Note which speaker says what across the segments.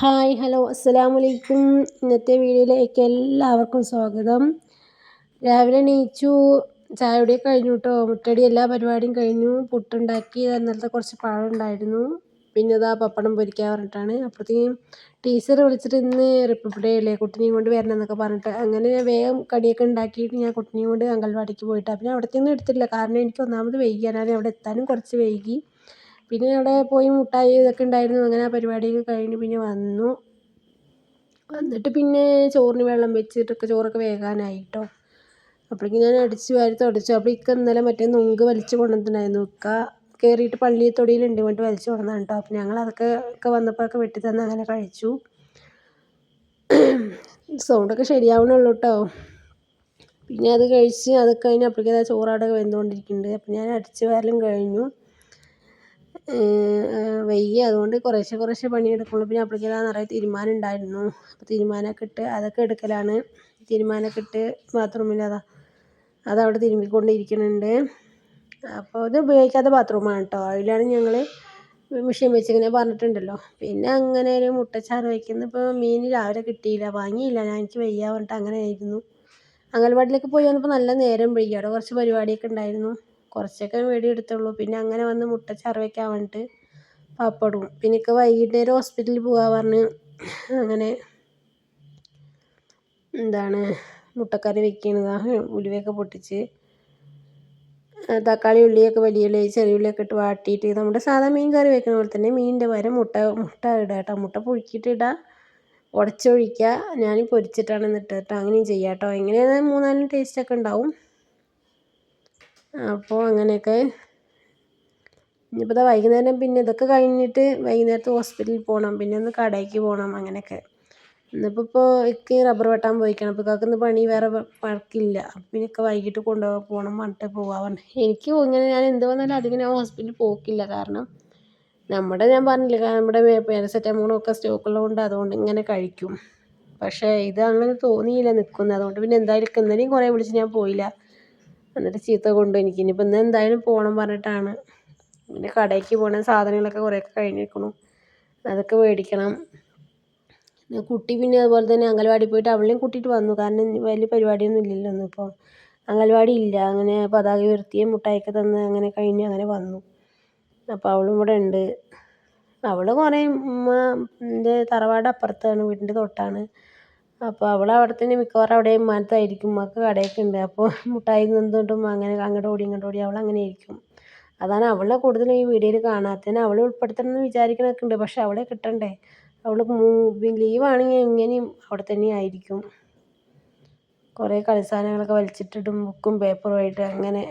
Speaker 1: Hi hello അസ്സലാമലൈക്കും ഇന്നത്തെ വീഡിയോയിലേക്ക് എല്ലാവർക്കും സ്വാഗതം. രാവിലെ എണീച്ചു ചായയുടെ കഴിഞ്ഞു കേട്ടോ മുട്ടടി എല്ലാ പരിപാടിയും കഴിഞ്ഞു. പുട്ടുണ്ടാക്കി അന്നലത്തെ കുറച്ച് പഴം ഉണ്ടായിരുന്നു പിന്നെ ഇതാ പപ്പടം പൊരിക്കാൻ പറഞ്ഞിട്ടാണ്. അപ്പോഴത്തേക്കും ടീച്ചർ വിളിച്ചിട്ട് ഇന്ന് റിപ്പബ്ലിക് ഡേ അല്ലേ കുട്ടിനെയും കൊണ്ട് വരണം എന്നൊക്കെ പറഞ്ഞിട്ട്. അങ്ങനെ ഞാൻ വേഗം കടിയൊക്കെ ഉണ്ടാക്കിയിട്ട് ഞാൻ കുട്ടിനെയും കൊണ്ട് അംഗൻവാടിക്ക് പോയിട്ടാണ് പിന്നെ അവിടത്തേന്ന് എടുത്തില്ല കാരണം എനിക്ക് ഒന്നാമത് വൈകിയാണ്. അവിടെ എത്താനും കുറച്ച് വൈകി. പിന്നെ അവിടെ പോയി മുട്ടായി ഇതൊക്കെ ഉണ്ടായിരുന്നു. അങ്ങനെ ആ പരിപാടിയൊക്കെ കഴിഞ്ഞ് പിന്നെ വന്നു. വന്നിട്ട് പിന്നെ ചോറിന് വെള്ളം വെച്ചിട്ടൊക്കെ ചോറൊക്കെ വേകാനായി കേട്ടോ അപ്പോഴേക്കും ഞാൻ അടിച്ച് വാരി തുടച്ചു. അപ്പോൾ ഇക്ക ഇന്നലെ മറ്റേ നുങ്ക് വലിച്ചു കൊണ്ടുവന്നിട്ടുണ്ടായിരുന്നു. ഇക്ക കയറിയിട്ട് പള്ളി തൊടിയിലുണ്ട്. കൊണ്ട് വലിച്ചു കൊണ്ടുവന്നാണ് കേട്ടോ അപ്പോൾ ഞങ്ങൾ അതൊക്കെ ഒക്കെ വന്നപ്പോഴൊക്കെ വെട്ടി തന്ന് അങ്ങനെ കഴിച്ചു. സൗണ്ടൊക്കെ ശരിയാവണുള്ളൂ കേട്ടോ പിന്നെ അത് കഴിച്ച് അതൊക്കെ കഴിഞ്ഞ് അപ്പോഴേക്കും ചോറാടൊക്കെ വെന്തുകൊണ്ടിരിക്കുന്നുണ്ട്. അപ്പോൾ ഞാൻ അടിച്ച് വാരലും കഴിഞ്ഞു. വയ്യ അതുകൊണ്ട് കുറേശ്ശെ കുറേശ്ശെ പണിയെടുക്കുള്ളൂ. പിന്നെ അപ്പോഴേക്കും നിറയെ തീരുമാനം ഉണ്ടായിരുന്നു. അപ്പോൾ തീരുമാനമൊക്കെ ഇട്ട് അതൊക്കെ എടുക്കലാണ്. തീരുമാനമൊക്കെ ഇട്ട് അതാ അതവിടെ തിരുമ്മിക്കൊണ്ടിരിക്കുന്നുണ്ട് അപ്പോൾ ഇത് ഉപയോഗിക്കാത്ത ബാത്റൂമാണ് കേട്ടോ. അതിലാണ് ഞങ്ങൾ മെഷീൻ വെച്ചിങ്ങനെ പറഞ്ഞിട്ടുണ്ടല്ലോ. പിന്നെ അങ്ങനെ ഒരു മുട്ടച്ചാറ് വയ്ക്കുന്ന. ഇപ്പോൾ മീൻ രാവിലെ കിട്ടിയില്ല. വാങ്ങിയില്ല. ഞാൻ എനിക്ക് വയ്യ പറഞ്ഞിട്ട് അങ്ങനെ ആയിരുന്നു അംഗൻവാടിയിലേക്ക് പോയി വന്നപ്പോൾ നല്ല നേരം വൈകി. അവിടെ കുറച്ച് പരിപാടിയൊക്കെ ഉണ്ടായിരുന്നു. കുറച്ചൊക്കെ എടുത്തുള്ളൂ. പിന്നെ അങ്ങനെ വന്ന് മുട്ട വയ്ക്കാൻ വേണ്ടിയിട്ട് പാപ്പടും പിന്നെ എനിക്ക് വൈകുന്നേരം ഹോസ്പിറ്റലിൽ പോകാൻ പറഞ്ഞ് അങ്ങനെ എന്താണ് മുട്ടക്കറി വെക്കണതാണ് ഉലുവയൊക്കെ പൊട്ടിച്ച് തക്കാളി ഉള്ളിയൊക്കെ വലിയ ഉള്ളി ചെറിയ ഉള്ളിയൊക്കെ ഇട്ട് വാട്ടിയിട്ട് നമ്മുടെ സാധാ മീൻ കറി വെക്കുന്ന പോലെ തന്നെ മീനിന്റെ വരെ മുട്ട മുട്ട ഇടുക കേട്ടോ. മുട്ട പുഴുക്കിയിട്ട് ഇടുക ഉടച്ചൊഴിക്കുക ഞാൻ പൊരിച്ചിട്ടാണ് എന്നിട്ട് കേട്ടോ. അങ്ങനെയും ചെയ്യാം കേട്ടോ. എങ്ങനെയാണ് മൂന്നാലും ടേസ്റ്റൊക്കെ ഉണ്ടാവും. അപ്പോൾ അങ്ങനെയൊക്കെ. ഇനിയിപ്പോൾ ഇതാ വൈകുന്നേരം പിന്നെ ഇതൊക്കെ കഴിഞ്ഞിട്ട് വൈകുന്നേരത്ത് ഹോസ്പിറ്റലിൽ പോകണം പിന്നെ ഒന്ന് കടയ്ക്ക് പോകണം അങ്ങനെയൊക്കെ. ഇന്നിപ്പോൾ ഇപ്പോൾ എനിക്ക് റബ്ബർ വെട്ടാൻ പോയിക്കണം. അപ്പോൾ ഇക്കാക്ക് ഇന്ന് പണി വേറെ വർക്കില്ല. പിന്നെ ഇക്ക വൈകിട്ട് കൊണ്ടുപോകാൻ പോകണം പറഞ്ഞിട്ട് പോകാൻ പറഞ്ഞു. എനിക്ക് ഇങ്ങനെ ഞാൻ എന്ത് വന്നാലും അധികം ഞാൻ ഹോസ്പിറ്റലിൽ പോക്കില്ല. കാരണം നമ്മുടെ ഞാൻ പറഞ്ഞില്ല നമ്മുടെ പാരസെറ്റമോളും ഒക്കെ സ്റ്റോക്കുള്ളത് അതുകൊണ്ട് ഇങ്ങനെ കഴിക്കും. പക്ഷേ ഇത് അങ്ങനെ തോന്നിയില്ല നിൽക്കുന്നത് അതുകൊണ്ട് പിന്നെ എന്തായാലും ഇന്നലെയും കുറേ വിളിച്ച് ഞാൻ പോയില്ല. എന്നിട്ട് ചീത്ത കൊണ്ടു എനിക്ക്. ഇനിയിപ്പോൾ ഇന്ന് എന്തായാലും പോകണം പറഞ്ഞിട്ടാണ്. പിന്നെ കടയ്ക്ക് പോകണം സാധനങ്ങളൊക്കെ കുറേയൊക്കെ കഴിഞ്ഞിരിക്കണു. അതൊക്കെ മേടിക്കണം. കുട്ടി പിന്നെ അതുപോലെ തന്നെ അംഗൻവാടി പോയിട്ട് അവളെയും കൂട്ടിയിട്ട് വന്നു. കാരണം വലിയ പരിപാടിയൊന്നും ഇല്ലല്ലോ ഇന്നിപ്പോൾ അംഗൻവാടി ഇല്ല. അങ്ങനെ പതാക ഉയർത്തിയും മുട്ടായിക്ക് തന്ന് അങ്ങനെ കഴിഞ്ഞ് അങ്ങനെ വന്നു. അപ്പോൾ അവളും ഇവിടെ ഉണ്ട്. അവൾ കുറേ ഉമ്മ എന്റെ തറവാട് അപ്പുറത്താണ്. വീടിന്റെ തൊട്ടാണ്. അപ്പോൾ അവൾ അവിടെ തന്നെ മിക്കവാറും അവിടെ ഉമ്മാനത്തായിരിക്കും ഉമ്മാക്ക് കടയൊക്കെ ഉണ്ട്. അപ്പോൾ മുട്ടായി എന്തുകൊണ്ടും അങ്ങനെ അങ്ങോട്ട് ഓടി ഇങ്ങോട്ട് ഓടി അവൾ അങ്ങനെ ആയിരിക്കും. അതാണ് അവളെ കൂടുതലും ഈ വീഡിയോയിൽ കാണാത്തതിന് അവളെ ഉൾപ്പെടുത്തണം എന്ന് വിചാരിക്കണൊക്കെ ഉണ്ട്. പക്ഷെ അവളെ കിട്ടണ്ടേ? അവൾ ലീവാണെങ്കിൽ എങ്ങനെയും അവിടെ തന്നെ ആയിരിക്കും. കുറേ കളിസാധനങ്ങളൊക്കെ വലിച്ചിട്ടിടും ബുക്കും പേപ്പറുമായിട്ട് അങ്ങനെ.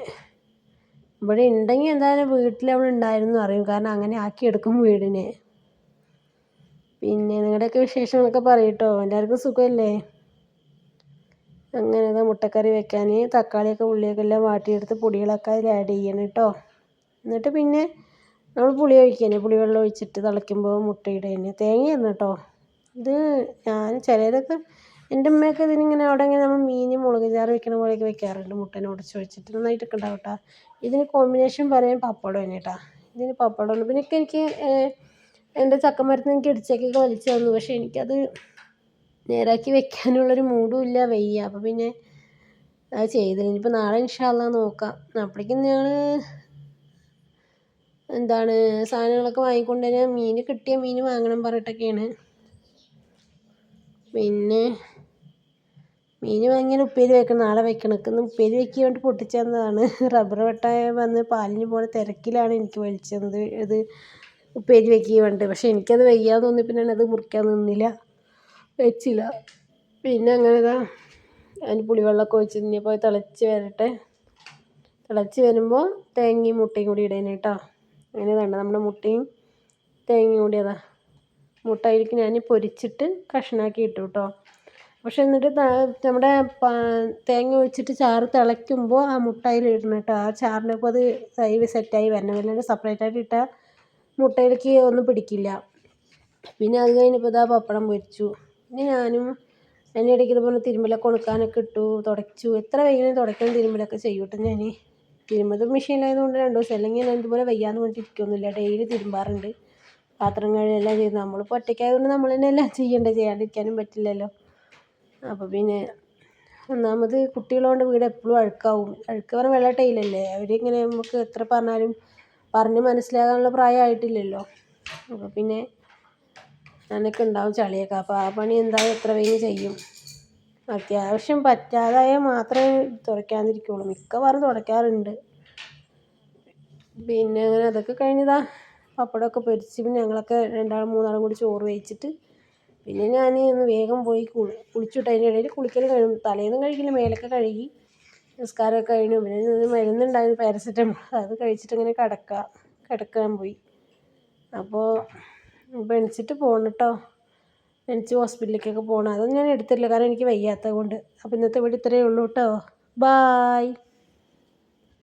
Speaker 1: ഇവിടെ ഉണ്ടെങ്കിൽ എന്തായാലും വീട്ടിൽ അവൾ ഉണ്ടായിരുന്നു അറിയും. കാരണം അങ്ങനെ ആക്കിയെടുക്കും വീടിനെ. പിന്നെ നിങ്ങളുടെയൊക്കെ വിശേഷങ്ങളൊക്കെ പറയൂ എല്ലാവർക്കും സുഖമല്ലേ? അങ്ങനെ ഇതാ മുട്ടക്കറി വെക്കാൻ തക്കാളിയൊക്കെ ഉള്ളിയൊക്കെ എല്ലാം വാട്ടിയെടുത്ത് പൊടികളൊക്കെ അതിൽ ആഡ് ചെയ്യണം കേട്ടോ. എന്നിട്ട് പിന്നെ നമ്മൾ പുളി ഒഴിക്കാനേ പുളിവെള്ളം ഒഴിച്ചിട്ട് തിളയ്ക്കുമ്പോൾ മുട്ടയിടുക തേങ്ങയായിരുന്നു കേട്ടോ. ഇത് ഞാൻ ചിലരൊക്കെ എന്റെ ഉമ്മയൊക്കെ ഇതിനിങ്ങനെ അവിടെ ഇങ്ങനെ നമ്മൾ മീൻ മുളക് ചാറ് വെക്കണ പോലെയൊക്കെ വെക്കാറുണ്ട്. മുട്ടനെ ഉടച്ചൊഴിച്ചിട്ട് നന്നായിട്ടൊക്കെ ഉണ്ടാവും കേട്ടോ. ഇതിന് കോമ്പിനേഷൻ പറയാൻ പപ്പടം തന്നെ കേട്ടോ. ഇതിന് പപ്പടമാണ് പിന്നെ എനിക്ക് എന്റെ ചക്കമരത്തിൽ എനിക്ക് ഇടിച്ചൊക്കെ വലിച്ചു തന്നു. പക്ഷെ എനിക്കത് നേരാക്കി വെക്കാനുള്ളൊരു മൂഡും ഇല്ല വയ്യ. അപ്പോൾ പിന്നെ അത് ചെയ്തില്ല. ഇനിയിപ്പോൾ നാളെ ഇൻഷാല്ല നോക്കാം. അപ്പോഴേക്കും ഞങ്ങൾ എന്താണ് സാധനങ്ങളൊക്കെ വാങ്ങിക്കൊണ്ട് തന്നെ മീൻ കിട്ടിയ മീൻ വാങ്ങണം പറഞ്ഞിട്ടൊക്കെയാണ്. പിന്നെ മീൻ വാങ്ങിയാൽ ഉപ്പേരി വെക്കണം. നാളെ വെക്കണം. ഇന്ന് ഉപ്പേരി വെക്കാൻ വേണ്ടി പൊട്ടിച്ചതാണ് റബ്ബർ വെട്ടാൻ വന്ന് പാലിന് പോലെ തിരക്കിലാണ് എനിക്ക് വലിച്ചത് ഇത് ഉപ്പേരി വെക്കുകയുണ്ട്. പക്ഷേ എനിക്കത് വയ്യാതെ തോന്നി. പിന്നെ അത് മുറിക്കാൻ നിന്നില്ല. വെച്ചില്ല. പിന്നെ അങ്ങനെ ഇതാ അതിന് പുളിവെള്ളമൊക്കെ ഒഴിച്ച് ഇനിയിപ്പോൾ തിളച്ച് വരട്ടെ. തിളച്ച് വരുമ്പോൾ തേങ്ങയും മുട്ടയും കൂടി ഇടേനെ കേട്ടോ. അങ്ങനെ വേണ്ട നമ്മുടെ മുട്ടയും തേങ്ങയും കൂടി അതാ മുട്ട ഞാൻ പൊരിച്ചിട്ട് കഷ്ണാക്കി ഇട്ടു കേട്ടോ. പക്ഷെ എന്നിട്ട് നമ്മുടെ തേങ്ങ ഒഴിച്ചിട്ട് ചാറ് തിളയ്ക്കുമ്പോൾ ആ മുട്ടായിൽ ഇടണം കേട്ടോ. ആ ചാറിനൊപ്പം അത് തൈര് സെറ്റായി വരണം. അല്ലാണ്ട് സെപ്പറേറ്റായിട്ട് ഇട്ടാൽ മുട്ടയിലേക്ക് ഒന്നും പിടിക്കില്ല. പിന്നെ അത് കഴിഞ്ഞപ്പോൾ ഇതാ പപ്പടം പൊരിച്ചു. പിന്നെ ഞാനും അതിന്റെ ഇടയ്ക്ക് ഇതുപോലെ തിരുമ്പലൊക്കെ ഉണക്കാനൊക്കെ ഇട്ടു തുടച്ചു. എത്ര വൈകുന്നേരം തുടയ്ക്കണം തിരുമ്പലൊക്കെ ചെയ്യും കേട്ടോ ഞാൻ തിരുമ്പത് മെഷീനിലായതുകൊണ്ട് രണ്ട് ദിവസം അല്ലെങ്കിൽ ഞാൻ ഇതുപോലെ വയ്യാന്ന് പറഞ്ഞിട്ട് ഇരിക്കൊന്നുമില്ല. ഡെയിലി തിരുമ്പാറുണ്ട്. പാത്രം കഴുകുകയെല്ലാം ചെയ്ത് നമ്മളിപ്പോൾ ഒറ്റയ്ക്കായതുകൊണ്ട് നമ്മൾ തന്നെ എല്ലാം ചെയ്യണ്ടേ ചെയ്യാണ്ടിരിക്കാനും പറ്റില്ലല്ലോ. അപ്പോൾ പിന്നെ ഒന്നാമത് കുട്ടികളുണ്ട് വീട് എപ്പോഴും അഴുക്കാവും. അഴുക്ക് പറഞ്ഞാൽ വെള്ള ടൈലല്ലേ അവരിങ്ങനെ നമുക്ക് എത്ര പറഞ്ഞാലും പറഞ്ഞ് മനസ്സിലാകാനുള്ള പ്രായമായിട്ടില്ലല്ലോ. അപ്പോൾ പിന്നെ അനക്ക് ഉണ്ടാവും ചളിയൊക്കെ. അപ്പോൾ ആ പണി എന്തായാലും എത്ര വേഗം ചെയ്യും? അത്യാവശ്യം പറ്റാതായാൽ മാത്രമേ തുടയ്ക്കാതിരിക്കുള്ളൂ. മിക്കവാറും തുടയ്ക്കാറുണ്ട്. പിന്നെ അങ്ങനെ അതൊക്കെ കഴിഞ്ഞതാ. പപ്പടമൊക്കെ പൊരിച്ച് പിന്നെ ഞങ്ങളൊക്കെ രണ്ടാളും മൂന്നാളും കൂടി ചോറ് വെച്ചിട്ട് പിന്നെ ഞാൻ ഒന്ന് വേഗം പോയി കുളി കുളിച്ചിട്ട് അതിന്റെ ഇടയിൽ കുളിക്കൽ കഴിയും തലേന്നും കഴിക്കില്ല മേലൊക്കെ കഴുകി നിസ്കാരമൊക്കെ കഴിഞ്ഞു. പിന്നെ മരുന്നുണ്ടായിരുന്നു പാരസെറ്റമോൾ അത് കഴിച്ചിട്ട് ഇങ്ങനെ കിടക്കുക കിടക്കാൻ പോയി. അപ്പോൾ പെണിച്ചിട്ട് പോകണം കേട്ടോ പെണിച്ച് ഹോസ്പിറ്റലിലേക്കൊക്കെ പോകണം അതൊന്നും ഞാൻ എടുത്തില്ല കാരണം എനിക്ക് വയ്യാത്തത് കൊണ്ട്. അപ്പോൾ ഇന്നത്തെ വീഡിയോ ഇത്രയേ ഉള്ളൂ കേട്ടോ ബായ്